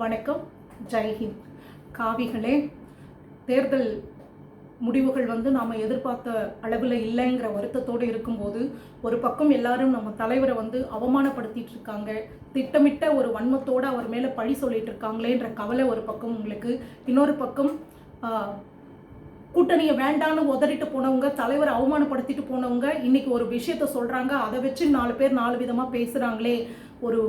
வணக்கம். ஜெய்ஹிந்த் காவிகளே தேர்தல் முடிவுகள் வந்து நாம் எதிர்பார்த்த அளவில் இல்லைங்கிற வருத்தத்தோடு இருக்கும்போது ஒரு பக்கம் எல்லாரும் நம்ம தலைவரை வந்து அவமானப்படுத்திட்டு இருக்காங்க. திட்டமிட்ட ஒரு வன்மத்தோடு அவர் மேலே பழி சொல்லிட்டு இருக்காங்களேன்ற கவலை ஒரு பக்கம் உங்களுக்கு. இன்னொரு பக்கம் கூட்டணியை வேண்டான்னு உதறிட்டு போனவங்க தலைவரை அவமானப்படுத்திட்டு போனவங்க இன்னைக்கு ஒரு விஷயத்த சொல்கிறாங்க அதை வச்சு நாலு பேர் நாலு விதமாக பேசுகிறாங்களே ஒரு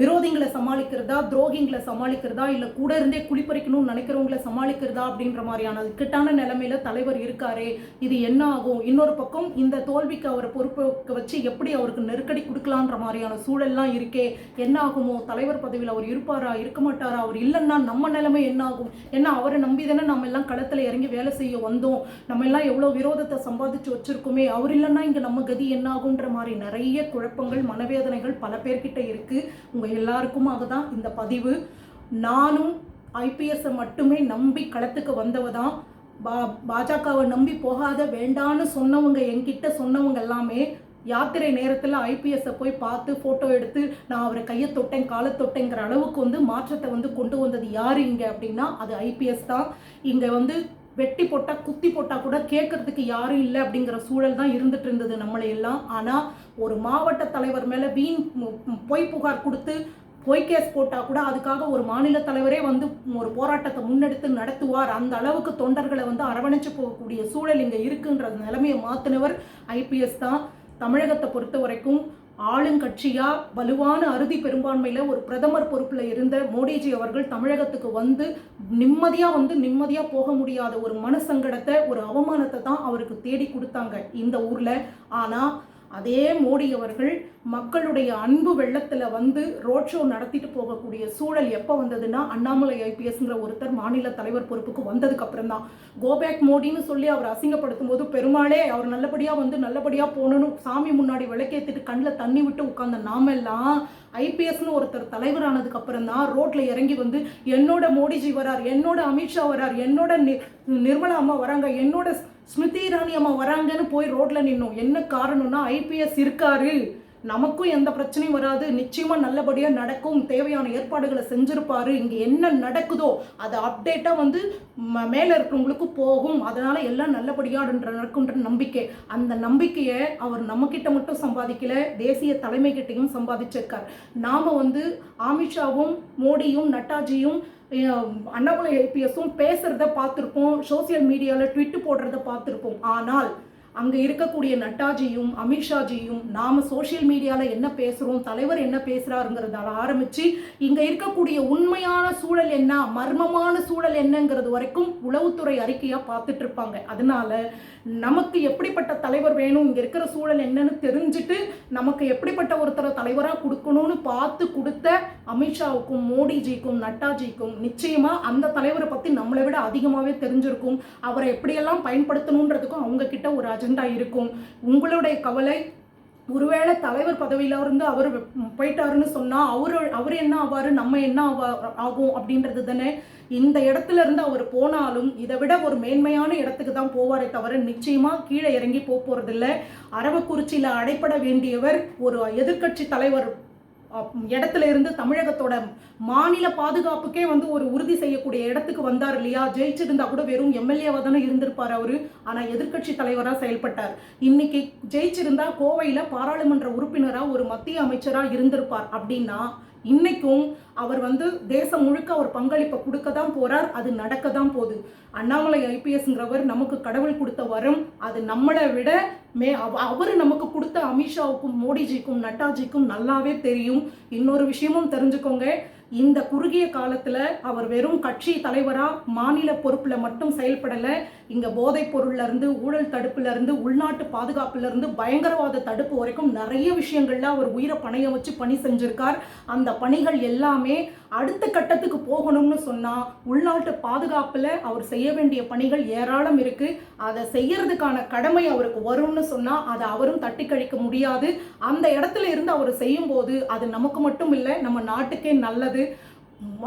விரோதிங்களை சமாளிக்கிறதா துரோகிங்களை சமாளிக்கிறதா இல்லை கூட இருந்தே குளிப்பறிக்கணும்னு நினைக்கிறவங்களை சமாளிக்கிறதா அப்படின்ற மாதிரியான இக்கட்டான நிலைமையில தலைவர் இருக்காரே இது என்ன ஆகும்? இன்னொரு பக்கம் இந்த தோல்விக்கு அவரை பொறுப்பேற்க வச்சு எப்படி அவருக்கு நெருக்கடி கொடுக்கலான்ற மாதிரியான சூழல்லாம் இருக்கே என்ன ஆகுமோ? தலைவர் பதவியில் அவர் இருப்பாரா? இருக்க மாட்டாரா? அவர் இல்லைன்னா நம்ம நிலைமை என்ன ஆகும்? ஏன்னா அவரை நம்பி தானே நம்ம எல்லாம் களத்தில் இறங்கி வேலை செய்ய வந்தோம்? நம்ம எல்லாம் எவ்வளோ விரோதத்தை சம்பாதிச்சு வச்சிருக்கோமே? அவர் இல்லைன்னா இங்கே நம்ம கதி என்ன ஆகுன்ற மாதிரி நிறைய குழப்பங்கள் மனவேதனைகள் பல பேர்கிட்ட இருக்குது உங்கள் எல்லாருக்குமாக தான் இந்த பதிவு. நானும் ஐபிஎஸ்ஸை மட்டுமே நம்பி களத்துக்கு வந்தவ தான் பா பாஜகவை நம்பி போகாத வேண்டான்னு சொன்னவங்க என்கிட்ட சொன்னவங்க எல்லாமே யாத்திரை நேரத்தில் ஐபிஎஸ்ஸை போய் பார்த்து ஃபோட்டோ எடுத்து நான் அவரை கையை தொட்டேன் காலை தொட்டேங்கிற அளவுக்கு வந்து மாற்றத்தை வந்து கொண்டு வந்தது யார் இங்கே அப்படின்னா அது ஐபிஎஸ் தான். இங்கே வந்து வெட்டி போட்டால் குத்தி போட்டால் கூட கேட்கறதுக்கு யாரும் இல்லை அப்படிங்கிற சூழல் தான் இருந்துட்டு இருந்தது நம்மளை எல்லாம். ஆனால் ஒரு மாவட்ட தலைவர் மேலே வீண் பொய் புகார் கொடுத்து பொய் கேஸ் போட்டால் கூட அதுக்காக ஒரு மாநில தலைவரே வந்து ஒரு போராட்டத்தை முன்னெடுத்து நடத்துவார். அந்த அளவுக்கு தொண்டர்களை வந்து அரவணைச்சு போகக்கூடிய சூழல் இங்கே இருக்குன்ற நிலைமையை மாற்றினவர் ஐபிஎஸ் தான். தமிழகத்தை பொறுத்த வரைக்கும் ஆளுங்கட்சியா வலுவான அறுதி பெரும்பான்மையில ஒரு பிரதமர் பொறுப்புல இருந்த மோடிஜி அவர்கள் தமிழகத்துக்கு வந்து நிம்மதியா வந்து நிம்மதியா போக முடியாத ஒரு மனசங்கடத்தை ஒரு அவமானத்தை தான் அவருக்கு தேடி கொடுத்தாங்க இந்த ஊர்ல. ஆனா அதே மோடி அவர்கள் மக்களுடைய அன்பு வெள்ளத்தில் வந்து ரோட் ஷோ நடத்திட்டு போகக்கூடிய சூழல் எப்போ வந்ததுன்னா அண்ணாமலை ஐபிஎஸ்ங்கிற ஒருத்தர் மாநில தலைவர் பொறுப்புக்கு வந்ததுக்கு அப்புறம் தான். கோபேக் மோடின்னு சொல்லி அவர் அசிங்கப்படுத்தும் போது பெருமாளே அவர் நல்லபடியாக வந்து நல்லபடியாக போகணும்னு சாமி முன்னாடி விளக்கேற்றிட்டு கண்ணில் தண்ணி விட்டு உட்கார்ந்த நாமெல்லாம் ஐபிஎஸ்னு ஒருத்தர் தலைவரானதுக்கு அப்புறம் தான் ரோட்ல இறங்கி வந்து என்னோட மோடிஜி வரார் என்னோட அமித்ஷா வரார் என்னோட நி- நிர்மலா அம்மா வராங்க என்னோட ஸ்மிருதி இரானி அம்மா வராங்கன்னு போய் ரோட்ல நின்னோம். என்ன காரணம்னா ஐபிஎஸ் இருக்காரு. நமக்கும் எந்த பிரச்சனையும் வராது. நிச்சயமா நல்லபடியா நடக்கும். தேவையான ஏற்பாடுகளை செஞ்சிருப்பாரு. இங்க என்ன நடக்குதோ அது அப்டேட்டா வந்து ம- மேல இருக்கிறவங்களுக்கு போகும். அதனால எல்லாம் நல்லபடியாடுன்ற நடக்குன்ற நம்பிக்கை. அந்த நம்பிக்கையை அவர் நம்ம கிட்ட மட்டும் சம்பாதிக்கல தேசிய தலைமை கிட்டையும் சம்பாதிச்சிருக்கார். நாம வந்து அமித்ஷாவும் மோடியும் நட்டாஜியும் அண்ணாமலை ஐபிஎஸும் பேசுறத பார்த்துருப்போம். சோசியல் மீடியாவில் ட்விட்டு போடுறத பார்த்துருப்போம். ஆனால் அங்கே இருக்கக்கூடிய நட்டாஜியும் அமித்ஷாஜியும் நாம் சோஷியல் மீடியாவில் என்ன பேசுகிறோம் தலைவர் என்ன பேசுகிறாருங்கிறதால ஆரம்பித்து இங்கே இருக்கக்கூடிய உண்மையான சூழல் என்ன மர்மமான சூழல் என்னங்கிறது வரைக்கும் உளவுத்துறை அறிக்கையாக பார்த்துட்டு இருப்பாங்க. அதனால நமக்கு எப்படிப்பட்ட தலைவர் வேணும் இங்கே இருக்கிற சூழல் என்னன்னு தெரிஞ்சுட்டு நமக்கு எப்படிப்பட்ட ஒருத்தரை தலைவராக கொடுக்கணும்னு பார்த்து கொடுத்த அமித்ஷாவுக்கும் மோடிஜிக்கும் நட்டாஜிக்கும் நிச்சயமாக அந்த தலைவரை பற்றி நம்மளை விட அதிகமாகவே தெரிஞ்சிருக்கும். அவரை எப்படியெல்லாம் பயன்படுத்தணுன்றதுக்கும் அவங்க கிட்ட ஒரு அஜெண்டா இருக்கும் உங்களுடைய கவலை ஒருவேளை தலைவர் பதவியில இருந்து அவர் போயிட்டாருன்னு சொன்னால் அவர் அவர் என்ன ஆவார் நம்ம என்ன ஆவா- ஆகும் அப்படின்றது தானே. இந்த இடத்துல இருந்து அவர் போனாலும் இதை விட ஒரு மேன்மையான இடத்துக்கு தான் போவாரே தவிர நிச்சயமாக கீழே இறங்கி போக போகிறதில்ல அரவக்குறிச்சியில் அடைப்பட வேண்டியவர் ஒரு எதிர்க்கட்சி தலைவர் இடத்துல இருந்து தமிழகத்தோட மாநில பாதுகாப்புக்கே வந்து ஒரு உறுதி செய்யக்கூடிய இடத்துக்கு வந்தார் இல்லையா? ஜெயிச்சிருந்தா கூட வெறும் எம்எல்ஏவா தானே இருந்திருப்பார் அவரு. ஆனா எதிர்க்கட்சி தலைவரா செயல்பட்டார். இன்னைக்கு ஜெயிச்சிருந்தா கோவையில பாராளுமன்ற உறுப்பினரா ஒரு மத்திய அமைச்சரா இருந்திருப்பார் அப்படின்னா இன்னைக்கும் அவர் வந்து தேசம் முழுக்க அவர் பங்களிப்பை கொடுக்க தான் போறார் அது நடக்க தான் போகுது. அண்ணாமலை ஐபிஎஸ்ங்கிறவர் நமக்கு கடவுள் கொடுத்த வரம் அது நம்மளை விட மே அவ- நமக்கு கொடுத்த அமித்ஷாவுக்கும் மோடிஜிக்கும் நட்டாஜிக்கும் நல்லாவே தெரியும். இன்னொரு விஷயமும் தெரிஞ்சுக்கோங்க. இந்த குறுகிய காலத்தில் அவர் வெறும் கட்சி தலைவராக மாநில பொறுப்பில் மட்டும் செயல்படலை. இங்கே போதைப் பொருள்லேருந்து ஊழல் தடுப்புலேருந்து உள்நாட்டு பாதுகாப்புலேருந்து பயங்கரவாத தடுப்பு வரைக்கும் நிறைய விஷயங்கள்ல அவர் உயிரை பணைய வச்சு பணி செஞ்சுருக்கார். அந்த பணிகள் எல்லாமே அடுத்த கட்டத்துக்கு போகணும்னு சொன்னால் உள்நாட்டு பாதுகாப்பில் அவர் செய்ய வேண்டிய பணிகள் ஏராளம் இருக்குது அதை செய்யறதுக்கான கடமை அவருக்கு வரும்னு சொன்னா அதை அவரும் தட்டி கழிக்க முடியாது. அந்த இடத்துல இருந்து அவர் செய்யும்போது அது நமக்கு மட்டும் இல்லை நம்ம நாட்டுக்கே நல்லது.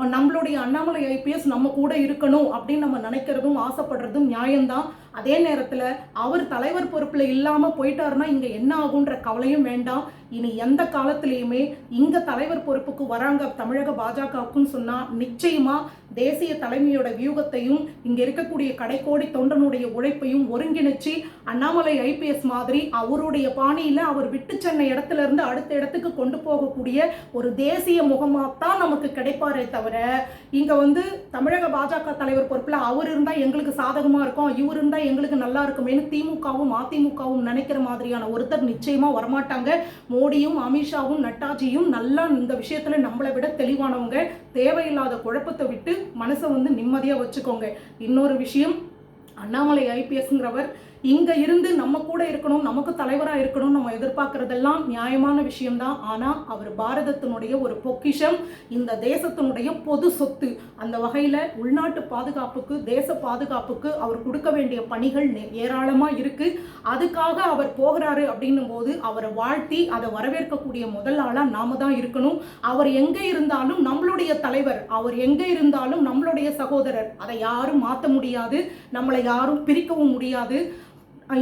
நம்மளுடைய அண்ணாமலை ஐபிஎஸ் நம்ம கூட இருக்கணும் அப்படின்னு நம்ம நினைக்கிறதும் ஆசைப்படுறதும் நியாயம்தான். அதே நேரத்தில் அவர் தலைவர் பொறுப்பில் இல்லாமல் போயிட்டாருன்னா இங்கே என்ன ஆகுன்ற கவலையும் வேண்டாம். இனி எந்த காலத்திலையுமே இங்கே தலைவர் பொறுப்புக்கு வராங்க தமிழக பாஜகவுக்குன்னு சொன்னால் நிச்சயமாக தேசிய தலைமையோட வியூகத்தையும் இங்கே இருக்கக்கூடிய கடைக்கோடி தொண்டனுடைய உழைப்பையும் ஒருங்கிணைச்சு அண்ணாமலை ஐபிஎஸ் மாதிரி அவருடைய பாணியில் அவர் விட்டு சென்ன இடத்துல இருந்து அடுத்த இடத்துக்கு கொண்டு போகக்கூடிய ஒரு தேசிய முகமாத்தான் நமக்கு கிடைப்பாரே தவிர இங்கே வந்து தமிழக பாஜக தலைவர் பொறுப்பில் அவர் இருந்தால் எங்களுக்கு சாதகமாக இருக்கும் இவர் இருந்தால் இருந்தா எங்களுக்கு நல்லா இருக்குமேனு திமுகவும் அதிமுகவும் நினைக்கிற மாதிரியான ஒருத்தர் நிச்சயமா வரமாட்டாங்க. மோடியும் அமித்ஷாவும் நட்டாஜியும் நல்லா இந்த விஷயத்துல நம்மளை விட தெளிவானவங்க. தேவையில்லாத குழப்பத்தை விட்டு மனசை வந்து நிம்மதியா வச்சுக்கோங்க. இன்னொரு விஷயம் அண்ணாமலை ஐபிஎஸ்ங்கிறவர் இங்க இருந்து நம்ம கூட இருக்கணும் நமக்கு தலைவரா இருக்கணும் நம்ம எதிர்பார்க்கறதெல்லாம் நியாயமான விஷயம்தான். ஆனா அவர் பாரதத்தினுடைய ஒரு பொக்கிஷம் இந்த தேசத்தினுடைய பொது சொத்து. அந்த வகையில உள்நாட்டு பாதுகாப்புக்கு தேச பாதுகாப்புக்கு அவர் கொடுக்க வேண்டிய பணிகள் ஏராளமாக ஏராளமா இருக்கு. அதுக்காக அவர் போகிறாரு அப்படின்னும் போது அவரை வாழ்த்தி அதை வரவேற்கக்கூடிய முதல் ஆளா நாம தான் இருக்கணும். அவர் எங்க இருந்தாலும் நம்மளுடைய தலைவர் அவர் எங்க இருந்தாலும் நம்மளுடைய சகோதரர். அதை யாரும் மாற்ற முடியாது. நம்மளை யாரும் பிரிக்கவும் முடியாது.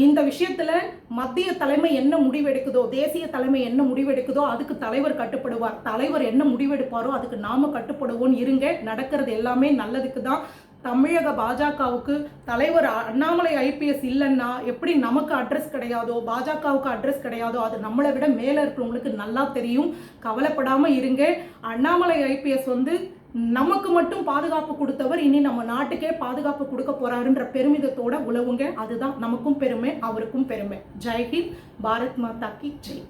இந்த விஷயத்துல மத்திய தலைமை என்ன முடிவெடுக்குதோ தேசிய தலைமை என்ன முடிவெடுக்குதோ அதுக்கு தலைவர் கட்டுப்படுவார். தலைவர் என்ன முடிவெடுப்பாரோ அதுக்கு நாம கட்டுப்படுவோம் இருங்க. நடக்கிறது எல்லாமே நல்லதுக்கு தான். தமிழக பாஜகவுக்கு தலைவர் அண்ணாமலை ஐபிஎஸ் இல்லைன்னா எப்படி நமக்கு அட்ரஸ் கிடையாதோ பாஜகவுக்கு அட்ரஸ் கிடையாதோ அது நம்மளை விட மேலே இருக்கிறவங்களுக்கு நல்லா தெரியும். கவலைப்படாமல் இருங்க. அண்ணாமலை ஐபிஎஸ் வந்து நமக்கு மட்டும் பாதுகாப்பு கொடுத்தவர் இனி நம்ம நாட்டுக்கே பாதுகாப்பு கொடுக்க போறாருன்ற பெருமிதத்தோட உழவுங்க. அதுதான் நமக்கும் பெருமை அவருக்கும் பெருமை. ஜெய்ஹிந்த் பாரத் மாதா கி ஜெய்.